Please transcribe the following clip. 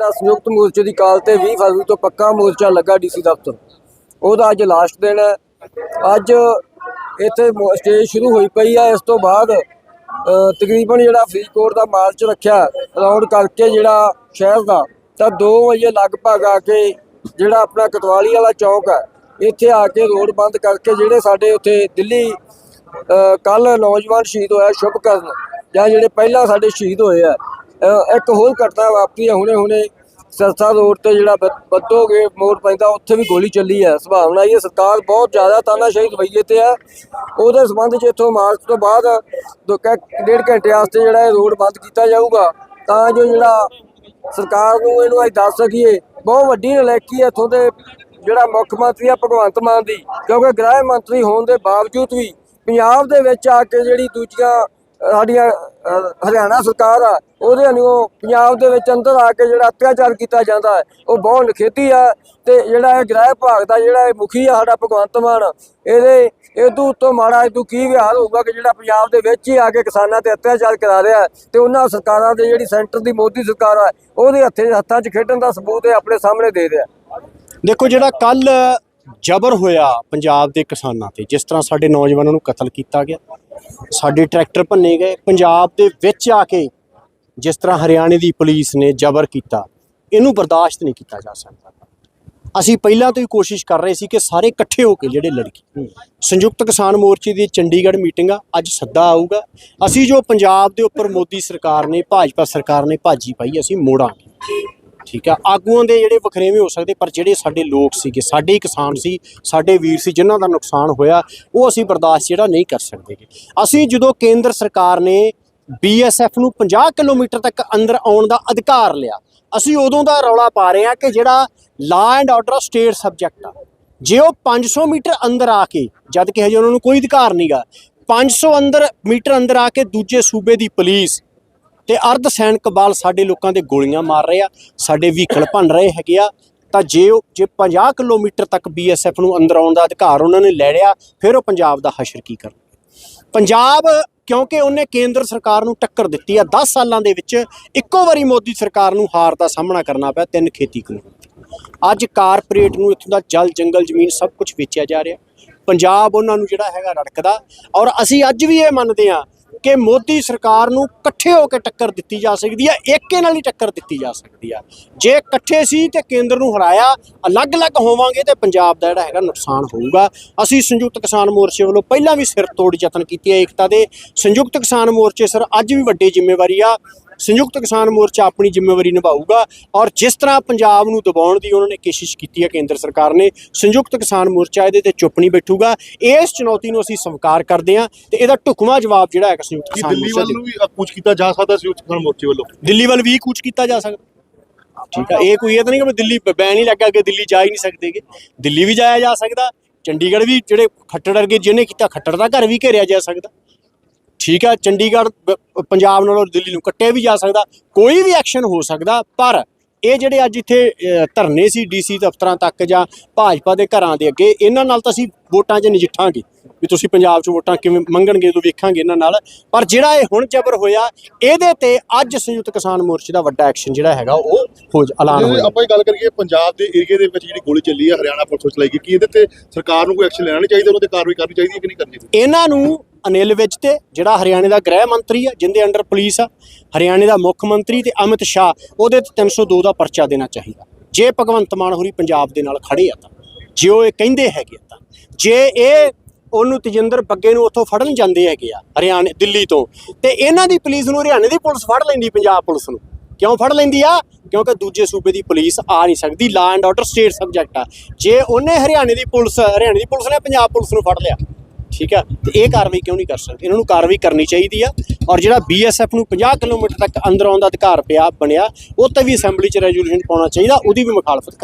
ਜਿਹੜਾ ਸੰਯੁਕਤ ਮੋਰਚੇ ਦੀ ਕਾਲ ਤੇ 20 ਫਰਵਰੀ ਤੋਂ ਪੱਕਾ ਮੋਰਚਾ ਲੱਗਾ ਡੀਸੀ ਦਫ਼ਤਰ। ਉਹਦਾ ਅੱਜ ਲਾਸਟ ਦਿਨ ਹੈ। ਅੱਜ ਇੱਥੇ ਸਟੇਜ ਸ਼ੁਰੂ ਹੋਈ ਪਈ ਹੈ ਇਸ ਤੋਂ ਬਾਅਦ ਤਕਰੀਬਨ ਜਿਹੜਾ ਫਰੀਦਕੋਟ ਦਾ ਮਾਰਚ ਰੱਖਿਆ ਰਾਉਂਡ ਕਰਕੇ ਜਿਹੜਾ ਸ਼ਹਿਰ ਦਾ, ਤਾਂ 2 ਵਜੇ ਲਗਭਗ ਆ ਕੇ ਜਿਹੜਾ ਆਪਣਾ ਕਤਵਾਲੀ ਵਾਲਾ ਚੌਕ ਹੈ, ਇੱਥੇ ਆ ਕੇ ਰੋਡ ਬੰਦ ਕਰਕੇ ਜਿਹੜੇ ਸਾਡੇ ਉੱਥੇ ਦਿੱਲੀ ਕੱਲ ਨੌਜਵਾਨ ਸ਼ਹੀਦ ਹੋਇਆ ਸ਼ੁਭ ਕਰਨ, ਜਾਂ ਜਿਹੜੇ ਪਹਿਲਾਂ ਸਾਡੇ ਸ਼ਹੀਦ ਹੋਏ ਆ ਇੱਕ ਹੋਰ ਘਟਨਾ ਵਾਪਰੀ ਹੈ ਹੁਣੇ ਹੁਣੇ ਸਰਸਾ ਰੋਡ ਤੇ ਜਿਹੜਾ ਬੱਦੋਗੇ ਮੋੜ ਪੈਂਦਾ, ਉੱਥੇ ਵੀ ਗੋਲੀ ਚੱਲੀ ਹੈ ਸੰਭਾਵਨਾ ਇਹ ਸਰਕਾਰ ਬਹੁਤ ਜ਼ਿਆਦਾ ਤਾਨਾਸ਼ਾਹੀ ਰਵੱਈਏ ਤੇ ਹੈ ਉਹਦੇ ਸੰਬੰਧ 'ਚ ਇੱਥੋਂ ਮਾਰਚ ਤੋਂ ਬਾਅਦ ਦੋ ਡੇਢ ਘੰਟੇ ਵਾਸਤੇ ਜਿਹੜਾ ਇਹ ਰੋਡ ਬੰਦ ਕੀਤਾ ਜਾਊਗਾ, ਤਾਂ ਜੋ ਜਿਹੜਾ ਸਰਕਾਰ ਨੂੰ ਇਹਨੂੰ ਅਸੀਂ ਦੱਸ ਸਕੀਏ, ਬਹੁਤ ਵੱਡੀ ਨਲਾਇਕੀ ਹੈ ਇੱਥੋਂ ਦੇ ਜਿਹੜਾ ਮੁੱਖ ਮੰਤਰੀ ਆ, ਭਗਵੰਤ ਮਾਨ ਦੀ, ਕਿਉਂਕਿ ਗ੍ਰਹਿ ਮੰਤਰੀ ਹੋਣ ਦੇ ਬਾਵਜੂਦ ਵੀ ਪੰਜਾਬ ਦੇ ਵਿੱਚ ਆ ਕੇ ਜਿਹੜੀ ਦੂਜੀਆਂ ਸਾਡੀਆਂ ਹਰਿਆਣਾ ਸਰਕਾਰ ਆ, ਉਹਦੇ ਨੂੰ ਪੰਜਾਬ ਦੇ ਵਿੱਚ ਅੰਦਰ ਆ ਕੇ ਜਿਹੜਾ ਅਤਿਆਚਾਰ ਕੀਤਾ ਜਾਂਦਾ ਹੈ, ਉਹ ਬਹੁਤ ਨਖੇਤੀ ਆ ਤੇ ਜਿਹੜਾ ਇਹ ਗ੍ਰਹਿ ਭਾਗ ਦਾ ਜਿਹੜਾ ਇਹ ਮੁਖੀ ਆ ਸਾਡਾ ਭਗਵੰਤ ਮਾਨ, ਇਹਦੇ ਇਹਦੂ ਉੱਤੋਂ ਮਾੜਾ ਇਹਦੂ ਕੀ ਵਿਹਾਰ ਹੋਊਗਾ ਕਿ ਜਿਹੜਾ ਪੰਜਾਬ ਦੇ ਵਿੱਚ ਹੀ ਆ ਕੇ ਕਿਸਾਨਾਂ ਤੇ ਅਤਿਆਚਾਰ ਕਰਾ ਰਿਹਾ ਹੈ ਤੇ ਉਹਨਾਂ ਸਰਕਾਰਾਂ ਦੇ ਜਿਹੜੀ ਸੈਂਟਰ ਦੀ ਮੋਦੀ ਸਰਕਾਰ ਆ, ਉਹਦੇ ਹੱਥੇ ਹੱਥਾਂ 'ਚ ਖੇਡਣ ਦਾ ਸਬੂਤ ਇਹ ਆਪਣੇ ਸਾਹਮਣੇ ਦੇ ਰਿਹਾ ਦੇਖੋ ਜਿਹੜਾ ਕੱਲ ਜ਼ਬਰ ਹੋਇਆ ਪੰਜਾਬ ਦੇ ਕਿਸਾਨਾਂ ਤੇ, ਜਿਸ ਤਰ੍ਹਾਂ ਸਾਡੇ ਨੌਜਵਾਨਾਂ ਨੂੰ ਕਤਲ ਕੀਤਾ ਗਿਆ, ਸਾਡੇ ਟਰੈਕਟਰ ਭੰਨੇ ਗਏ, ਪੰਜਾਬ ਦੇ ਵਿੱਚ ਆ ਕੇ ਜਿਸ ਤਰ੍ਹਾਂ ਹਰਿਆਣੇ ਦੀ ਪੁਲਿਸ ਨੇ ਜ਼ਬਰ ਕੀਤਾ, ਇਹਨੂੰ ਬਰਦਾਸ਼ਤ ਨਹੀਂ ਕੀਤਾ ਜਾ ਸਕਦਾ। ਅਸੀਂ ਪਹਿਲਾਂ ਤੋਂ ਹੀ ਕੋਸ਼ਿਸ਼ ਕਰ ਰਹੇ ਸੀ ਕਿ ਸਾਰੇ ਇਕੱਠੇ ਹੋ ਕੇ ਜਿਹੜੇ ਲੜਕੀ, ਸੰਯੁਕਤ ਕਿਸਾਨ ਮੋਰਚੇ ਦੀ ਚੰਡੀਗੜ੍ਹ ਮੀਟਿੰਗ ਆ, ਅੱਜ ਸੱਦਾ ਆਊਗਾ। ਅਸੀਂ ਜੋ ਪੰਜਾਬ ਦੇ ਉੱਪਰ ਮੋਦੀ ਸਰਕਾਰ ਨੇ, ਭਾਜਪਾ ਸਰਕਾਰ ਨੇ ਭਾਜੀ ਪਾਈ, ਅਸੀਂ ਮੋੜਾਂਗੇ। ਠੀਕ ਆ, ਆਗੂਆਂ ਦੇ ਜਿਹੜੇ ਵਖਰੇਵੇਂ ਹੋ ਸਕਦੇ, ਪਰ ਜਿਹੜੇ ਸਾਡੇ ਲੋਕ ਸੀਗੇ, ਸਾਡੇ ਕਿਸਾਨ ਸੀ, ਸਾਡੇ ਵੀਰ ਸੀ, ਜਿਨ੍ਹਾਂ ਦਾ ਨੁਕਸਾਨ ਹੋਇਆ, ਉਹ ਅਸੀਂ ਬਰਦਾਸ਼ਤ ਜਿਹੜਾ ਨਹੀਂ ਕਰ ਸਕਦੇ ਅਸੀਂ ਜਦੋਂ ਕੇਂਦਰ ਸਰਕਾਰ ਨੇ ਬੀਐਸਐਫ ਨੂੰ 50 ਕਿਲੋਮੀਟਰ ਤੱਕ ਅੰਦਰ ਆਉਣ ਦਾ ਅਧਿਕਾਰ ਲਿਆ, ਅਸੀਂ ਉਦੋਂ ਦਾ ਰੌਲਾ ਪਾ ਰਹੇ ਹਾਂ ਕਿ ਜਿਹੜਾ law and order state subject ਆ, ਜੇ ਉਹ 500 ਮੀਟਰ ਅੰਦਰ ਆ ਕੇ, ਜਦ ਕਿ ਹਜੇ ਉਹਨਾਂ ਨੂੰ ਕੋਈ ਅਧਿਕਾਰ ਨਹੀਂਗਾ 500 ਅੰਦਰ, ਮੀਟਰ ਅੰਦਰ ਆ ਕੇ ਦੂਜੇ ਸੂਬੇ ਦੀ ਪੁਲਿਸ ਤੇ ਅਰਧ ਸੈਨਿਕ ਬਲ ਸਾਡੇ ਲੋਕਾਂ ਦੇ ਗੋਲੀਆਂ ਮਾਰ ਰਹੇ ਆ, ਸਾਡੇ ਵਹੀਕਲ ਭੰਨ ਰਹੇ ਹੈਗੇ ਆ। ਤਾਂ ਜੇ ਉਹ ਜੇ 50 ਕਿਲੋਮੀਟਰ ਤੱਕ ਬੀਐਸਐਫ ਨੂੰ ਅੰਦਰ ਆਉਣ ਦਾ ਅਧਿਕਾਰ ਉਹਨਾਂ ਨੇ ਲੈ ਲਿਆ, ਫਿਰ ਉਹ ਪੰਜਾਬ ਦਾ ਹਸ਼ਰ ਕੀ ਕਰਨ ਪੰਜਾਬ, ਕਿਉਂਕਿ ਉਹਨੇ ਕੇਂਦਰ ਸਰਕਾਰ ਨੂੰ ਟੱਕਰ ਦਿੱਤੀ ਆ 10 ਸਾਲਾਂ ਦੇ ਵਿੱਚ ਇੱਕੋ ਵਾਰੀ ਮੋਦੀ ਸਰਕਾਰ ਨੂੰ ਹਾਰ ਦਾ ਸਾਹਮਣਾ ਕਰਨਾ ਪਿਆ, ਤਿੰਨ ਖੇਤੀ ਕਾਨੂੰਨ ਅੱਜ ਕਾਰਪੋਰੇਟ ਨੂੰ ਇੱਥੋਂ ਦਾ ਜਲ, ਜੰਗਲ, ਜ਼ਮੀਨ ਸਭ ਕੁਝ ਵੇਚਿਆ ਜਾ ਰਿਹਾ। ਪੰਜਾਬ ਉਹਨਾਂ ਨੂੰ ਜਿਹੜਾ ਹੈਗਾ ਰੜਕਦਾ। ਔਰ ਅਸੀਂ ਅੱਜ ਵੀ ਇਹ ਮੰਨਦੇ ਹਾਂ ਕਿ ਮੋਦੀ ਸਰਕਾਰ ਨੂੰ ਇਕੱਠੇ ਹੋ ਕੇ ਟੱਕਰ ਦਿੱਤੀ ਜਾ ਸਕਦੀ ਹੈ, ਏਕੇ ਨਾਲ ਹੀ ਟੱਕਰ ਦਿੱਤੀ ਜਾ ਸਕਦੀ ਆ ਜੇ ਇਕੱਠੇ ਸੀ ਤੇ ਕੇਂਦਰ ਨੂੰ ਹਰਾਇਆ, ਅਲੱਗ-ਅਲੱਗ ਹੋਵਾਂਗੇ ਤੇ ਪੰਜਾਬ ਦਾ ਜਿਹੜਾ ਹੈਗਾ ਨੁਕਸਾਨ ਹੋਊਗਾ। ਅਸੀਂ ਸੰਯੁਕਤ ਕਿਸਾਨ ਮੋਰਚੇ ਵੱਲੋਂ ਪਹਿਲਾਂ ਵੀ ਸਿਰ ਤੋੜ ਯਤਨ ਕੀਤੇ ਆ ਏਕਤਾ ਦੇ। ਸੰਯੁਕਤ ਕਿਸਾਨ ਮੋਰਚੇ ਸਰ ਅੱਜ ਵੀ ਵੱਡੀ ਜ਼ਿੰਮੇਵਾਰੀ ਆ। ਸੰਯੁਕਤ ਕਿਸਾਨ ਮੋਰਚਾ ਆਪਣੀ ਜ਼ਿੰਮੇਵਾਰੀ ਨਿਭਾਊਗਾ ਔਰ ਜਿਸ ਤਰ੍ਹਾਂ ਪੰਜਾਬ ਨੂੰ ਦਬਾਉਣ ਦੀ ਉਹਨਾਂ ਨੇ ਕੋਸ਼ਿਸ਼ ਕੀਤੀ ਹੈ ਕੇਂਦਰ ਸਰਕਾਰ ਨੇ ਸੰਯੁਕਤ ਕਿਸਾਨ ਮੋਰਚਾ ਇਹਦੇ ਤੇ ਚੁੱਪ ਨਹੀਂ ਬੈਠੂਗਾ। ਇਸ ਚੁਣੌਤੀ ਨੂੰ ਅਸੀਂ ਸਵੀਕਾਰ ਕਰਦੇ ਹਾਂ ਤੇ ਇਹਦਾ ਢੁਕਵਾਂ ਜਵਾਬ ਜਿਹੜਾ ਹੈ ਸੰਯੁਕਤ ਕਿਸਾਨ ਦਿੱਲੀ ਵੱਲ ਨੂੰ ਵੀ ਕੁਝ ਕੀਤਾ ਜਾ ਸਕਦਾ ਸੀ ਉੱਚ ਕਿਸਾਨ ਮੋਰਚੇ ਵੱਲੋਂ? ਦਿੱਲੀ ਵੱਲ ਵੀ ਕੂਚ ਕੀਤਾ ਜਾ ਸਕਦਾ। ਠੀਕ ਆ ਇਹ ਕੋਈ ਇਹ ਤਾਂ ਨਹੀਂ ਕਿ ਦਿੱਲੀ ਬੈਨ ਹੀ ਲੱਗਾ ਕਿ ਦਿੱਲੀ ਜਾ ਹੀ ਨਹੀਂ ਸਕਦੇਗੇ ਦਿੱਲੀ ਵੀ ਜਾਇਆ ਜਾ ਸਕਦਾ ਚੰਡੀਗੜ੍ਹ ਵੀ ਜਿਹੜੇ ਖੱਟੜ ਵਰਗੇ ਜਿਹਨੇ ਕੀਤਾ ਖੱਟੜ ਦਾ ਘਰ ਵੀ ਘੇਰਿਆ ਜਾ ਸਕਦਾ। ਠੀਕ ਆ ਚੰਡੀਗੜ੍ਹ ਬ- ਪੰਜਾਬ ਨਾਲੋਂ ਦਿੱਲੀ ਨੂੰ ਕੱਟਿਆ ਵੀ ਜਾ ਸਕਦਾ ਕੋਈ ਵੀ ਐਕਸ਼ਨ ਹੋ ਸਕਦਾ ਪਰ ਇਹ ਜਿਹੜੇ ਅੱਜ ਇੱਥੇ ਅ, ਧਰਨੇ ਸੀ ਡੀਸੀ ਦਫ਼ਤਰਾਂ ਤੱਕ ਜਾਂ ਭਾਜਪਾ ਦੇ ਘਰਾਂ ਦੇ ਅੱਗੇ ਇਹਨਾਂ ਨਾਲ ਤਾਂ ਅਸੀਂ ਵੋਟਾਂ 'ਚ ਨਜਿੱਠਾਂਗੇ ਵੀ ਤੁਸੀਂ ਪੰਜਾਬ 'ਚ ਵੋਟਾਂ ਕਿਵੇਂ ਮੰਗਣਗੇ ਜਦੋਂ ਵੇਖਾਂਗੇ ਇਹਨਾਂ ਨਾਲ। ਪਰ ਜਿਹੜਾ ਇਹ ਹੁਣ ਜ਼ਬਰ ਹੋਇਆ ਇਹਦੇ ਤੇ ਅੱਜ ਸੰਯੁਕਤ ਕਿਸਾਨ ਮੋਰਚੇ ਦਾ ਵੱਡਾ ਐਕਸ਼ਨ ਜਿਹੜਾ ਹੈਗਾ ਉਹ ਹੋ ਐਲਾਨ ਜੇ ਹੋਇਆ। ਆਪਾਂ ਇਹ ਗੱਲ ਕਰੀਏ ਪੰਜਾਬ ਦੇ ਏਰੀਏ ਦੇ ਵਿੱਚ ਜਿਹੜੀ ਗੋਲੀ ਚੱਲੀ ਹੈ ਹਰਿਆਣਾ ਪੁਲਿਸ ਚਲਾਈ ਗਈ ਕੀ ਇਹਦੇ ਤੇ ਸਰਕਾਰ ਨੂੰ ਕੋਈ ਐਕਸ਼ਨ ਲੈਣਾ ਨਹੀਂ ਚਾਹੀਦਾ ਉਹਨਾਂ ਤੇ ਕਾਰਵਾਈ ਕਰਨੀ ਚਾਹੀਦੀ ਹੈ ਕਿ ਨਹੀਂ ਕਰਨੀ ਇਹਨਾਂ ਨੂੰ ਅਨਿਲ ਵਿੱਚ ਤੇ, ਜਿਹੜਾ ਹਰਿਆਣੇ ਦਾ ਗ੍ਰਹਿ ਮੰਤਰੀ ਆ, ਜਿੰਦੇ ਅੰਡਰ ਪੁਲਿਸ ਆ, ਹਰਿਆਣੇ ਦਾ ਮੁੱਖ ਮੰਤਰੀ ਤੇ ਅਮਿਤ ਸ਼ਾਹ, ਉਹਦੇ ਤੇ 302 ਦਾ ਪਰਚਾ ਦੇਣਾ ਚਾਹੀਦਾ। ਜੇ ਭਗਵੰਤ ਮਾਨ ਹੋਰੀ ਪੰਜਾਬ ਦੇ ਨਾਲ ਖੜੇ ਆ ਤਾਂ, ਜੇ ਉਹ ਇਹ ਕਹਿੰਦੇ ਹੈਗੇ ਆ ਤਾਂ। ਜੇ ਇਹ ਉਹਨੂੰ ਤਜਿੰਦਰ ਬੱਗੇ ਨੂੰ ਉੱਥੋਂ ਫੜਨ ਜਾਂਦੇ ਹੈਗੇ ਆ, ਹਰਿਆਣੇ, ਦਿੱਲੀ ਤੋਂ, ਤੇ ਇਹਨਾਂ ਦੀ ਪੁਲਿਸ ਨੂੰ, ਹਰਿਆਣੇ ਦੀ ਪੁਲਿਸ ਫੜ ਲੈਂਦੀ, ਪੰਜਾਬ ਪੁਲਿਸ ਨੂੰ। ਕਿਉਂ ਫੜ ਲੈਂਦੀ ਆ? ਕਿਉਂਕਿ ਦੂਜੇ ਸੂਬੇ ਦੀ ਪੁਲਿਸ ਆ ਨਹੀਂ ਸਕਦੀ law and order state subject ਆ। ਜੇ ਉਹਨੇ ਹਰਿਆਣੇ ਦੀ ਪੁਲਿਸ, ਹਰਿਆਣੇ ਦੀ ਪੁਲਿਸ ਨੇ ਪੰਜਾਬ ਪੁਲਿਸ ਨੂੰ ਫੜ ਲਿਆ ਠੀਕ ਆ ਤੇ ਇਹ ਕਾਰਵਾਈ ਕਿਉਂ ਨਹੀਂ ਕਰ ਸਕਦੇ? ਇਹਨਾਂ ਨੂੰ ਕਾਰਵਾਈ ਕਰਨੀ ਚਾਹੀਦੀ ਆ। ਔਰ ਜਿਹੜਾ ਬੀਐਸਐਫ ਨੂੰ 50 ਕਿਲੋਮੀਟਰ ਤੱਕ ਅੰਦਰ ਆਉਣ ਦਾ ਅਧਿਕਾਰ ਪਿਆ, ਬਣਿਆ, ਉਹ ਤੇ ਵੀ ਅਸੈਂਬਲੀ 'ਚ ਰੈਜ਼ੋਲੂਸ਼ਨ ਪਾਉਣਾ ਚਾਹੀਦਾ, ਉਹਦੀ ਵੀ ਮੁਖਾਲਫਤ